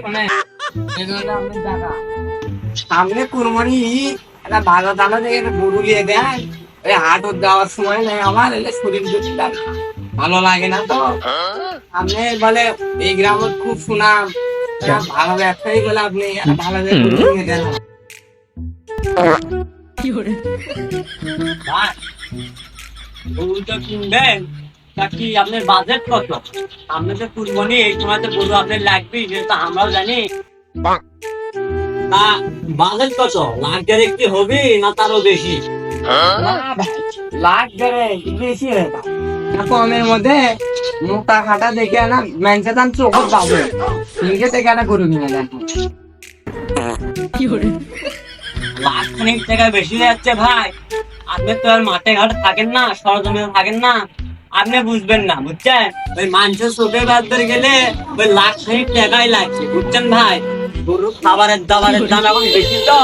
শোনে সামনে কুরবানি একটা ভালো দানা থেকে একটা গরু নিয়ে দেয়। ওই হাটত যাওয়ার সময় নেই আমার এলে শরীর দুধটা ভালো লাগে না তো। আপনি বলে এই গ্রামের খুব সুনাম। ভালো ব্যবসায়ী বলে আপনি ভালো করে নিয়ে দেন। ভাই, গরুটা কিনবেন। কি আপনার বাজেট কত? আপনি তো কুরবানি এই সময় তো গরু আপনার লাগবে যেহেতু আমরাও জানি। তা বাজেট কত? লাখ দেড়েক কি হবে না তারও বেশি? লাখ দেড়েক বেশি হয়ে কমের মধ্যে মোটা খাটা দেখে না ম্যাংসে দাম চোখ পাবে নিজে থেকে একটা গরু কিনে দেন লাখ খানিক টাকা বেশি যাচ্ছে ভাই। আপনি তো আর মাঠে ঘাটে থাকেন না সরজমিনে থাকেন না। আপনি বুঝবেন না, বুঝছেন? ওই মানুষের চোখে বাদ গেলে ওই লাখ খানিক টাকাই লাগছে, বুঝছেন ভাই? গরু খাবারের দাবারের দাম এখন বেশি তো,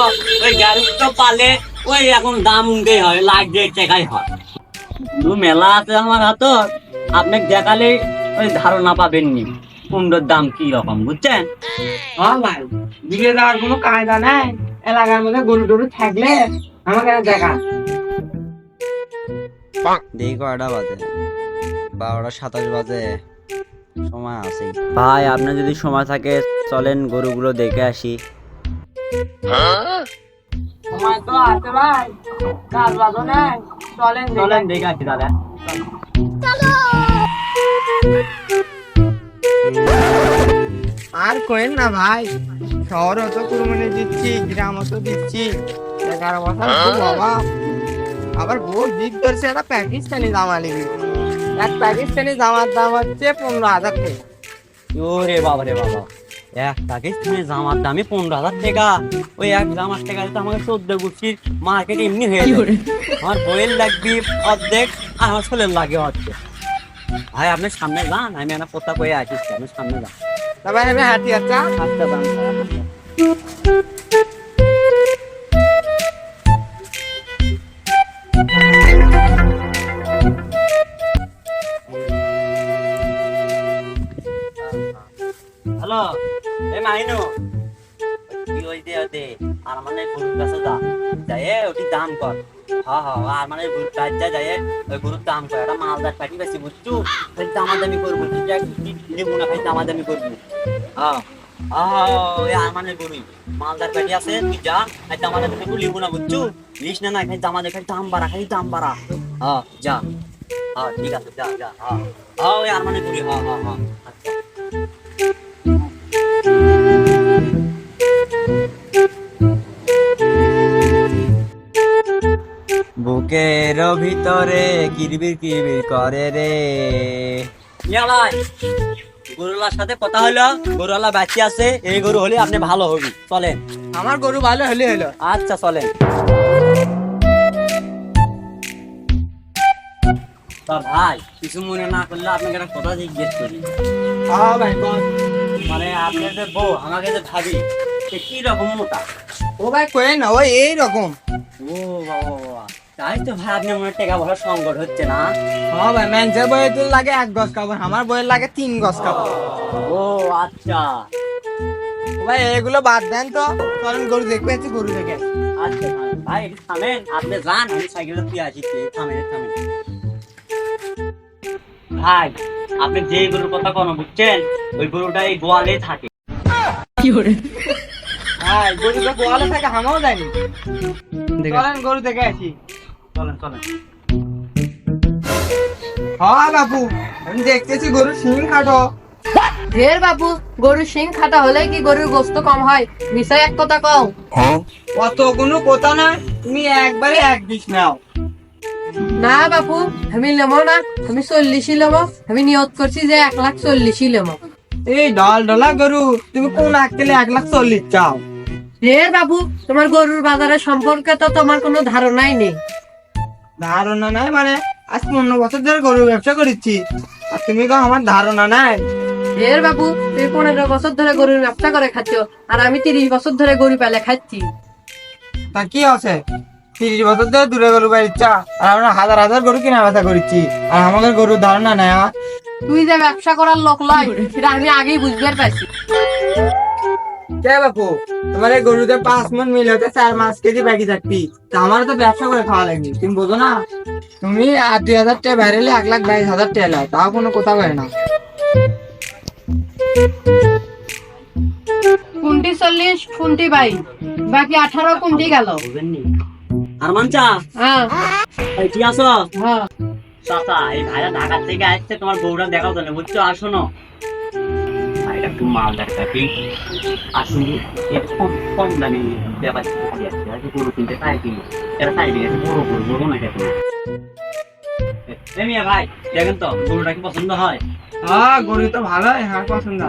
ওই গাড়ি তো পালে ওই এখন দাম উঠে হয় লাখ দেড় টাকাই হয়। মেলা আছে আমার হাত আপনি দেখালে ওই ধারণা পাবেননি কুমড়োর দাম কি রকম, বুঝছেন? হ্যাঁ ভাই দিকে যাওয়ার কোনো কায়দা নেই, এলাকার মধ্যে গরু টরু থাকলে আমাকে দেখা। দেখি কয়টা বাজে? বারোটা সাতাশ বাজে। সময় আছে। ভাই আপনার যদি সময় থাকে চলেন গরুগুলো দেখে আসি। সময় তো আছে ভাই। কাজ বাজো নেই চলেন চলেন দেখে আসি দাদা আর কোয়েন না ভাই শহরও তো কুরবানি দিচ্ছি গ্রামও তো দিচ্ছি। এগারো বছর খুব অভাব। আবার বউ জিদ করছে একটা পাকিস্তানি জামা নিবি। এক পাকিস্তানি জামার দাম হচ্ছে পনেরো হাজার টাকা। ওরে বাবা রে বাবা। এক তুমি জামার দামে পনেরো হাজার টাকা। ওই এক জামার টাকা তো আমাকে চোদ্দ গুছির মার্কেট এমনি হয়ে যাবে। আমার বইয়ের লাগবে অর্ধেক আর আমার ছেলের লাগে অর্ধেক। ভাই আপনি সামনে যান আমি একটা পোতা কয়ে আসিস আপনি সামনে যান। তারপরে আমি হাঁটি আচ্ছা। আচ্ছা হ্যালো এ মাইনু তুই ওই দে দে আর মানে গরুর কাছে যা। যাই ওটি দাম কর। হ্যাঁ হ্যাঁ আর মানে গরুর কাছে যা, যাই ওই গরুর দাম কর। একটা মালদার পাটি বেশি বুঝছু? খালি দামাদামি করব যা নেব না খালি দামাদামি করবি। হ্যাঁ মানে গরু মালদার পাটি আছে, তুই যা, খালি দামাদামি করবি, লিবো না, বুঝছু? লিস না না, খালি দামাদামি, খালি দাম বাড়া, খালি দাম বাড়া। হ্যাঁ যা। হ্যাঁ ঠিক আছে, যা যা হ্যাঁ হ্যাঁ আর মানে গরু হ্যাঁ হ্যাঁ হ্যাঁ বুকের ভিতরে কিরবির কিরবির করে রে। মিয়া ভাই গরুলার সাথে কথা হলো গরুলা বাঁচি আছে এই গরু হলে আপনি ভালো হবি। চলেন। আমার গরু ভালো হলে হলো। আচ্ছা চলেন। তা ভাই কিছু মনে না করলে আপনাকে একটা কথা জিজ্ঞেস করি। হ্যাঁ ভাই মানে আপনি যে বউ আমাকে যে ভাবি সে কি রকম মোটা? ও ভাই কোয়েন না ওই এইরকম ও বাবা বাবা। তাই তো ভাই আপনি মনে হয় টাকা পয়সা সংকট হচ্ছে না। হ্যাঁ ভাই ম্যানসের বইয়ে তো লাগে এক গজ কাপড় আমার বইয়ের লাগে তিন গজ কাপড়। ও আচ্ছা। ভাই এগুলো বাদ দেন তো চলেন গরু দেখবে একটু গরু দেখে। আচ্ছা ভাই, ভাই থামেন আপনি যান আমি সাইকেলে তুই আসি থামেন থামেন। ভাই আপনি যে গরুর কথা কোনো বুঝছেন? ওই গরুটা এই গোয়ালে থাকে। হ্যাঁ গরু তো গোয়ালে থাকে হামাও যায়নি চলেন গরু দেখে আসি। চলেন চলেন। হ্যাঁ বাবু আমি দেখতেছি গরু শিং খাটো। ঢের বাবু গরুর শিং খাটা হলে কি গরুর গোস্ত কম হয়? মিশাই এক কথা কও। অত কোনো কথা না তুমি একবারে এক বিষ নাও। না বাপু আমি নেব না আমি চল্লিশই নেব। আমি নিয়ত করছি যে এক লাখ চল্লিশই নেব। এই ডল ডলা গরু তুমি কোন আকেলে এক লাখ চল্লিশ চাও? ঢের বাবু তোমার গরুর বাজারের সম্পর্কে তো তোমার কোনো ধারণাই নেই। ধারণা নাই মানে আজ পনেরো বছর ধরে গরু ব্যবসা করেছি। আর তুমি কো আমার ধারণা নাই? এর বাবু তুমি পনেরো বছর ধরে গরুর ব্যবসা করে খাচ্ছ আর আমি তিরিশ বছর ধরে গরু পেলে খাচ্ছি। তা কি আছে? তিরিশ বছর ধরে দূরে গরু বাড়িচ্ছা আর আমরা হাজার হাজার গরু কিনা বেচা করেছি আর আমাদের গরুর ধারণা নাই তুই যে ব্যবসা করার লোক লয় সেটা আমি আগেই বুঝতে পারছি কে বাপু তোমার এই গরুতে পাঁচ মন মিল হতে চার মাস কেজি বাকি থাকবি। তা আমার তো ব্যবসা করে খাওয়া লাগবে তুমি বোঝো না? তুমি আর দুই হাজার টাকা বাইরে এক লাখ বাইশ হাজার টাকা লাও তাও কোনো কথা বলে না। কুন্টি চল্লিশ কুন্টি বাইশ বাকি আঠারো কুন্টি গেল। বুঝেননি? আরমান চা? হ্যাঁ। কি আছো? হ্যাঁ। চাচা এই ভাইরা ঢাকা থেকে আসছে তোমার বউটা দেখাও বুঝছ? আর শোনো একটু মাল দেখাবি আসুন এর কম কম দামি ব্যাপার আছে। আর কি গরু কিনতে চাই কি এরা চাইবে এটা বড় গরু বড় না কেন মিয়া ভাই দেখেন তো গরুটা কি পছন্দ হয়? হ্যাঁ গরু তো ভালোই হ্যাঁ পছন্দ।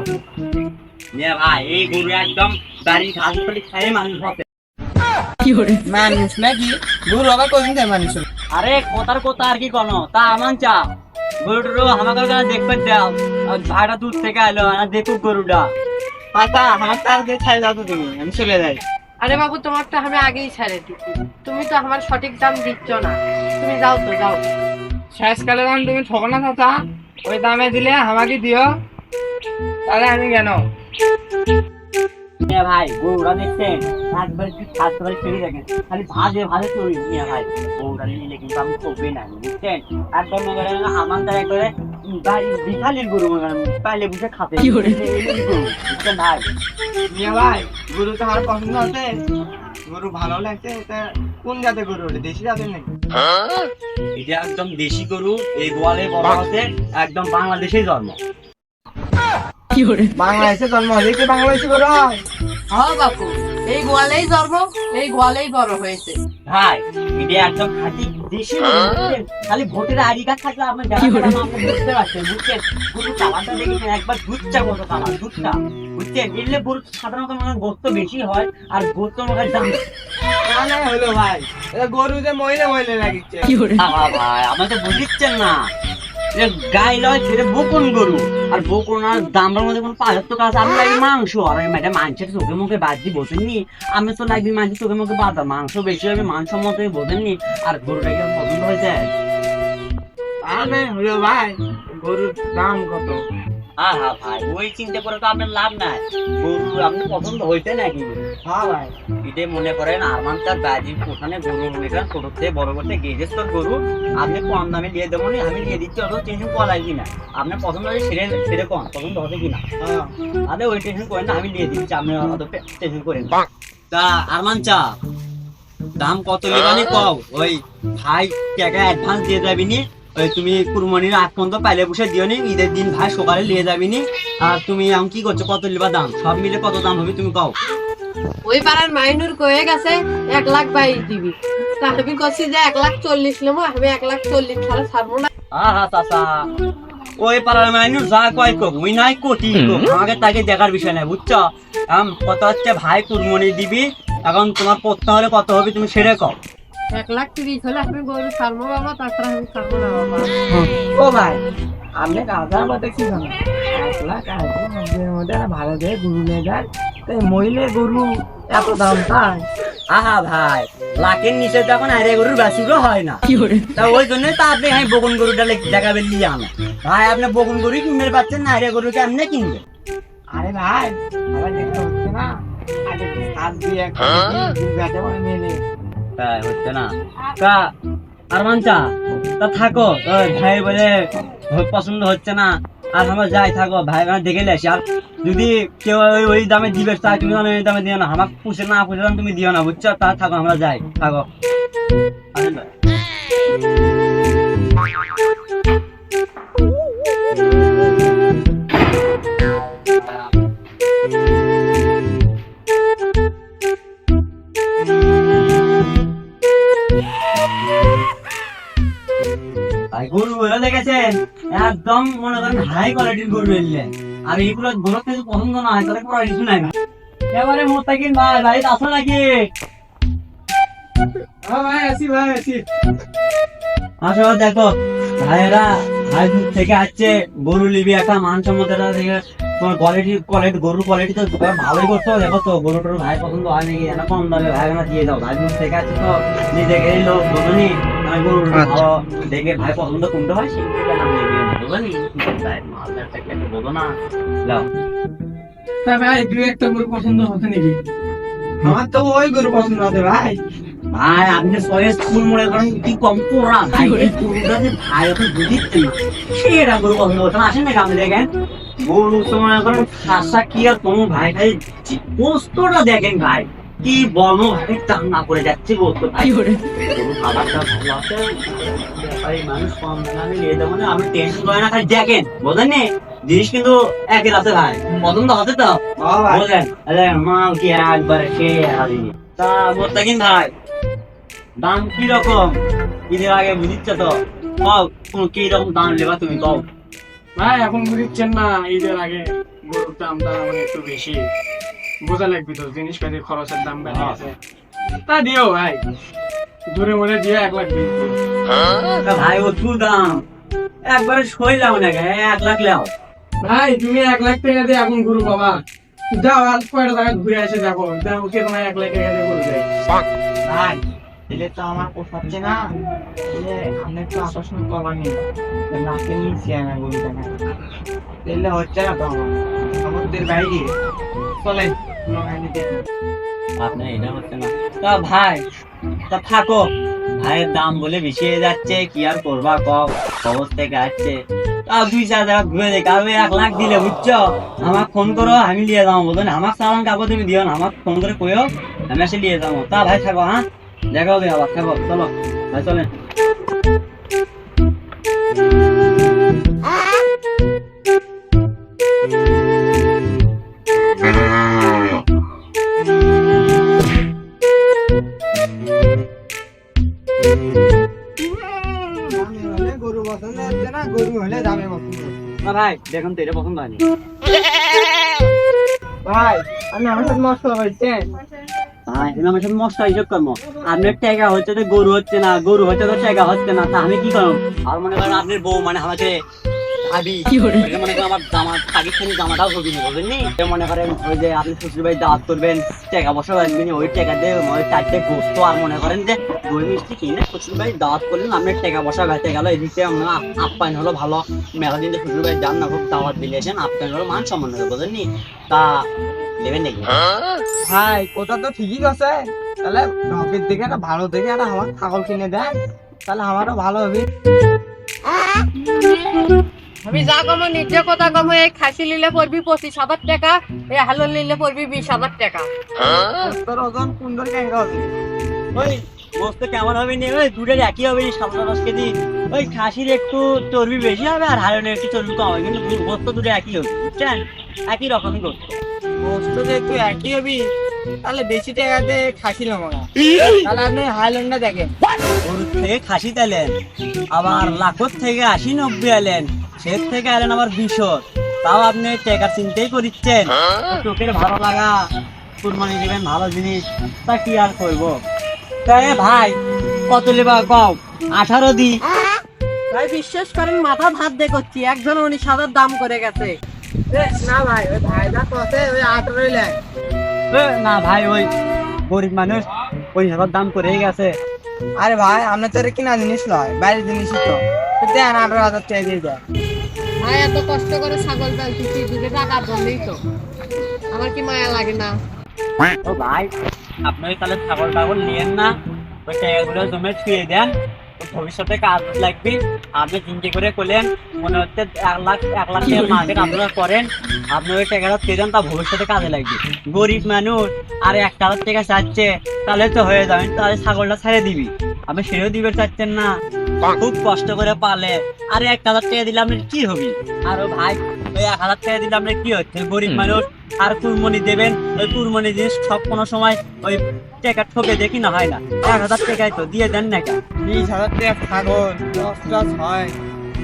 মিয়া ভাই এই গরু একদম বাড়ির ঘাস পালি খাই মানুষ হতে। মানুষ নাকি? গরু আবার কোন দেয় মানুষ? আরে কথার কথা আর কি কোনো? তা আমান চা গরুটা আমাদের কাছে দেখবে দাও। আর ভাইটা দূর থেকে এলো আর দেখুক গরুটা। পাতা আমার তার দিয়ে ছাই দাও তো তুমি আমি চলে যাই। আরে বাবু তোমারটা আমি আগেই ছাড়ে দিচ্ছি তুমি তো আমার সঠিক দাম দিচ্ছ না। তুমি যাও তো যাও। শেষকালে যখন তুমি ঠকো না চাচা। ওই দামে দিলে আমাকে দিও। তাহলে আমি কেন? মিয়া ভাই গরুটা দেখছেন? একবার কি খাস করে ছেড়ে দেখেন। খালি ভাজে ভাজে চড়ি মিয়া ভাই। নিলে কিন্তু আমি না বুঝছেন? একদম মনে করেন আমার দ্বারা একবারে বিখালির গরু মনে করেন পাইলে বুঝে খাতে বুঝছেন ভাই? মিয়া ভাই গরু তো আমার পছন্দ আছে গরু ভালো লাগছে তা কোন জাতের গরু হলে দেশি জাতের নাকি? এটা একদম দেশি গরু এই গোয়ালে বড় হতে একদম বাংলাদেশেই জন্ম। বাংলাদেশে জন্ম হলে কি বাংলাদেশি গরু হয়? হ্যাঁ বাপু এই গোয়ালেই জন্ম এই গোয়ালেই বড় হয়েছে। ভাই এটা একদম খাঁটি দেশি খালি ভোটের থাকলে দেখা আপনি বুঝতে পারছেন বুঝছেন? চালাটা দেখেছেন? একবার দুধটা কত কামাল দুধটা। বুঝছেন? এলে গরু সাধারণত মানে গোস্ত বেশি হয় আর গোস্ত মনে দাম। হলো ভাই। গরু যে মহিলা মহিলা লাগিচ্ছে। ভাই আমার তো বুঝিচ্ছেন না। যে গাই লয় বকুন গরু। আর বকুন আর দামড়ার মধ্যে কোনো কাজ আমি লাগি মাংস। আর আমি মাংসের চোখে মুখে বাদ বোঝেননি। আমি তো লাগবে মাংসের চোখে মুখে বাদ মাংস বেশি হবে মাংস মতোই বোঝেননি। আর গরুটাকে পছন্দ হয়েছে। ভাই, গরুর দাম কত? আহা ভাই ওই চিন্তা করে তো আপনার লাভ নাই। গরু আপনি পছন্দ হইতে নাকি? হ্যাঁ ভাই। এটাই মনে করেন আরমান তার বাজির ওখানে গরু মনে করেন ছোট থেকে বড় করতে গেজেস তোর গরু আপনি কম দামে দিয়ে দেবো নি, আমি দিয়ে দিচ্ছি অত টেনশন করা লাগবে কিনা আপনার পছন্দ হলে সেরে সেরে কম পছন্দ হবে কিনা হ্যাঁ। আরে ওই টেনশন করেন না আমি দিয়ে দিচ্ছি আপনি অত টেনশন করেন তা আরমান চা দাম কত নেবানি কও? ওই ভাই টাকা অ্যাডভান্স দিয়ে যাবি নি? ওই তুমি কুরবানির আগ পর্যন্ত পাইলে বসে দিও নি ঈদের দিন ভাই সকালে নিয়ে যাবি নি। আর তুমি আমি কি করছ কত লিবা দাম? সব মিলে কত দাম হবে তুমি কও। ওই পাড়ার মাইনুর কয়ে গেছে এক লাখ বাইশ দিবি। আমি করছি যে এক লাখ চল্লিশ নেব আমি এক লাখ চল্লিশ ছাড়া ছাড়বো না। আহা চাচা। ওই পাড়ার মানুষ যা কয় কোক ওই নাই কোটি কোক আমাকে তাকে দেখার বিষয় নাই বুঝছ? আম কত হচ্ছে ভাই কুরমনি দিবি এখন তোমার পড়তে হলে কত হবে তুমি সেরে কও। এক লাখ তিরিশ হলে আমি গরু ছাড়বো বাবা তাছাড়া আমি ছাড়বো না বাবা। ও ভাই আপনি কি জানেন? এক লাখ আসবে মধ্যে মধ্যে ভালো দিয়ে গরু নিয়ে তাই মহিলা গরু এত দাম তাই আহা ভাই লাখের নিচে যখন আরে গরুর বাসুরও হয় না। তা ওই জন্য তো আপনি হ্যাঁ বগুন গরুটা দেখাবেন নিয়ে আনা ভাই আপনি বগুন গরু কিনতে পারছেন না আরে গরু কেমনে কিনবে? আরে ভাই আবার দেখতে হচ্ছে না? আগে হাত দিয়ে একটা মেলে তাই হচ্ছে না। তা, আরমান তা থাকো ভাই বলে পছন্দ হচ্ছে না। আর আমরা যাই, থাকো, ভাই মানে দেখে আসি আর যদি কেউ ওই ওই দামে দিবে, তা তুমি ওই দামে দিও না। আমার পুষে না পুষে তুমি দিও না, বুঝছ? তা থাকো, আমরা যাই, থাকো। ভাই। গরু দেখেছেন একদম মনে করেন হাই কোয়ালিটির গরু এলেন আর এইগুলো গরু কিছু পছন্দ না হয় তাহলে কিছু নাই। এবারে ভাই ভাই আসো নাকি? হ্যাঁ ভাই আসি ভাই আসি। আসো দেখো ভাইয়েরা ভাই দূর থেকে আসছে। গরু নিবি একটা মানসম্মত দেখে তোমার কোয়ালিটি কোয়ালিটি গরুর কোয়ালিটি তো ভালোই করছ দেখো তো গরু টরু ভাই পছন্দ হয় নাকি? এটা কম দামে ভাই না দিয়ে দাও। ভাই দূর থেকে আসছে তো নিজে গেলে লোক দেখে ভাই পছন্দ কোনটা হয় দিয়ে মালদার না। যাও। তা ভাই দুই একটা গরু পছন্দ হচ্ছে নাকি? আমার তো ওই গরু পছন্দ হবে ভাই। ভাই আপনি সয়েস ফুল মনে করেন কি কম পোড়া ভাই? এই গরুটা যে ভাই ওকে বুঝিচ্ছে না সেটা গরু পছন্দ করছে না। আসেন না আপনি দেখেন? গরু তো মনে করেন খাসা কি আর কম ভাই ভাই পোস্তটা দেখেন ভাই। কি বর্ণ ভাই দাম না করে যাচ্ছে বলতো ভাই গরু খাবারটা ভালো আছে মানুষ কম দামে নিয়ে যাব না আপনি টেনশন করে না খালি দেখেন বোঝেন নি? জিনিস কিন্তু একের আছে ভাই পছন্দ হচ্ছে তো। বলেন আরে মাল কি একবারে সে হারি তা মোত্তাকিন ভাই দাম কি রকম? ঈদের আগে বুঝিচ্ছ তো? কোন কি রকম দাম নেবা তুমি কও। ভাই এখন বুঝছেন না ঈদের আগে গরুর দাম দাম মানে একটু বেশি। বোঝা লাগবে তো জিনিসপাতির খরচের দাম বেড়ে গেছে। তা দিও ভাই দূরে মনে দিয়ে এক লাখ দিন ভাই ও তু দাম। একবারে সইলাম না গে, এক লাখ লাও। ভাই তুমি এক লাখ টাকা দিয়ে এখন গরু বাবা। যাও আর কয়টা জায়গায় ঘুরে এসে দেখো। দেখো কে তোমার এক লাখ টাকা দিয়ে দেয়। ভাই দিলে তো আমার পোষাচ্ছে না। আপনি একটু আকর্ষণ করা নিন নাকে নিয়েছি আমি গরু দেখা। দিলে হচ্ছে না তো আমার। সমুদ্রের বাইরে। দেখুন আপনার এটা হচ্ছে না। তা ভাই তা থাকো। ভাইয়ের দাম বলে বেশি যাচ্ছে কি আর করবা কও? খবর থেকে আসছে। তা দুই চার জায়গা ঘুরে দেখে। আর এক লাখ দিলে বুঝছ? আমার ফোন করো আমি নিয়ে যাব বলতো আমার সামান কাপড় তুমি দিও না আমার ফোন করে কইও আমি এসে নিয়ে যাব। তা ভাই থাকো হ্যাঁ? দেখা হবে আবার থাকো চলো। ভাই চলেন। পছন্দ হচ্ছে না গরু হলে দামে পছন্দ না ভাই দেখুন তো এটা পছন্দ হয়নি। ভাই আপনি আমার সাথে মশলা করছেন আমার সাথে মশলা হিসেব করব আপনার টাকা হচ্ছে তো গরু হচ্ছে না গরু হচ্ছে তো টাকা হচ্ছে না তা আমি কি করব? আর মনে করেন আপনার বউ মানে আমাকে মনে করেন আমার জামা পাকিস্তানি জামাটাও নি মনে করেন ওই যে আপনি শ্বশুর দাওয়াত করবেন টাকা পয়সা ওই টাকা দিয়ে ওই চারটে গোস্ত আর মনে করেন যে দই মিষ্টি কিনে শ্বশুর বাড়ি দাওয়াত করলেন আপনার টাকা পয়সা বেঁচে গেল এদিকে আমরা আপ্যায়ন হলো ভালো। মেলা দিন শ্বশুর বাড়ি যান না খুব দাওয়াত দিলেছেন আপ্যায়ন হলো মান সম্মান হলো বোঝেন তা নেবেন নাকি? ভাই কথা তো ঠিকই আছে তাহলে ঢপের দিকে একটা ভালো দেখে একটা আমার ছাগল কিনে দেন তাহলে আমারও ভালো হবে। আমি যা কমো নিজে কথা কমো এই খাসি নিলে পড়বি পঁচিশ হাজার টাকা এই হালুন নিলে পড়বি বিশ হাজার টাকা। তোর ওজন সুন্দর হবে? ওই গোস্ত কেমন হবে নি? ওই দুটোর একই হবে সাতশো দশ কেজি। ওই খাসির একটু চর্বি বেশি হবে আর হারনের একটু চর্বি কম হবে কিন্তু গোস্ত দুটো একই হবে বুঝছেন? একই রকমই গোস্ত গোস্ত যেহেতু একই হবি তাহলে বেশি টাকাতে খাসি নেব না। তাহলে আপনি হাইল্যান্ডটা দেখেন। গরুর থেকে খাসি তেলেন। আবার লাখর থেকে আশি নব্বই এলেন সে থেকে এলেন আবার বিশর তাও আপনি টাকার চিন্তাই করিচ্ছেন। চোখের ভালো লাগা কুরবানি দিবেন ভালো জিনিস তা কি আর করব? তাই ভাই কত লেবা কও আঠারো দি। ভাই বিশ্বাস করেন মাথা ধার দিয়ে করছি। একজন উনিশ হাজার দাম করে গেছে। না ভাই ওই ভাইটা কষে ওই আঠারোই লেয় না ভাই ওই গরিব মানুষ ওই হাজার দাম করেই গেছে। আরে ভাই আপনার তো কিনা জিনিস নয় বাইরের জিনিসই তো দেন আঠারো হাজার টাকা দিয়ে দেন। ভাই এত কষ্ট করে ছাগল পালছি দুটো টাকার জন্যই তো। আমার কি মায়া লাগে না? ও ভাই, আপনি তাহলে ছাগল টাগল নিয়েন না। ওই টাকাগুলো জমে ছুঁয়ে দেন। ভবিষ্যতে কাজ লাগবে। আপনি চিন্তা করে করলেন। মনে হচ্ছে এক লাখ এক লাখ টাকার মার্কেট আপনারা করেন। আপনি ওই টাকাটা দিয়ে দেন, তা ভবিষ্যতে কাজে লাগবে। গরিব মানুষ, আর এক হাজার টাকা চাচ্ছে, তাহলে তো হয়ে যাবেন তাহলে ছাগলটা ছেড়ে দিবি। আপনি সেরেও দিবে, চাচ্ছেন না। খুব কষ্ট করে পালে আরে এক হাজার টাকা দিলে আপনার কি হবে? আর ভাই ওই এক হাজার টাকা দিলে আপনার কি হচ্ছে? গরিব মানুষ আর কুরমনি দেবেন ওই কুরমনি জিনিস সব কোনো সময় ওই টাকা ঠকে দেখি না হয় না। এক হাজার টাকায় তো দিয়ে দেন না কেন বিশ হাজার টাকা ছাগল দশ দশ হয়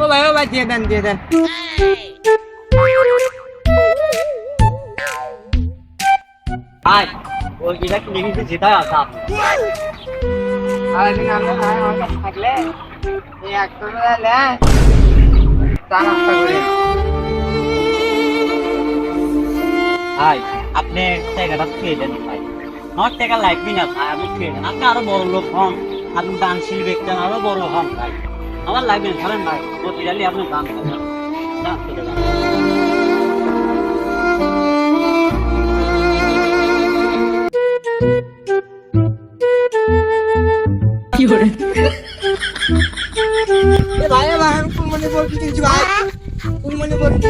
ও ভাই ও ভাই দিয়ে দেন দিয়ে দেন। ভাই ওই এটা কিনে কিন্তু যেটা আছে? আর ভাই আমার কাছে থাকলে। ভাই আপনি টাকাটা খেয়ে দেন ভাই। আমার টাকা লাগবে না ভাই আপনি আরও বড় লোক হন আপনি দানশীল ব্যক্তি আরও বড় হন ভাই। আমার লাগবে না ধরেন ভাই প্রতি জালি আপনি দান কি করে বরকি কিনছি ভাই তুমি মনে বরকি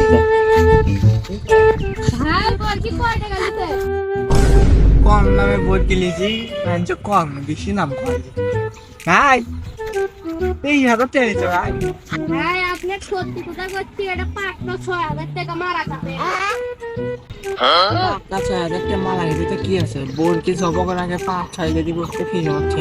ভাই বরকি কয় টাকা দিতে কম বরকি লিছি মানুষ কম বেশি নাম করে ভাই এই হাজার টাকা দিতে ভাই ভাই আপনি সত্যি কি আছে জব আগে পাঁচ ছয় কেজি বসতে ফিরে হচ্ছে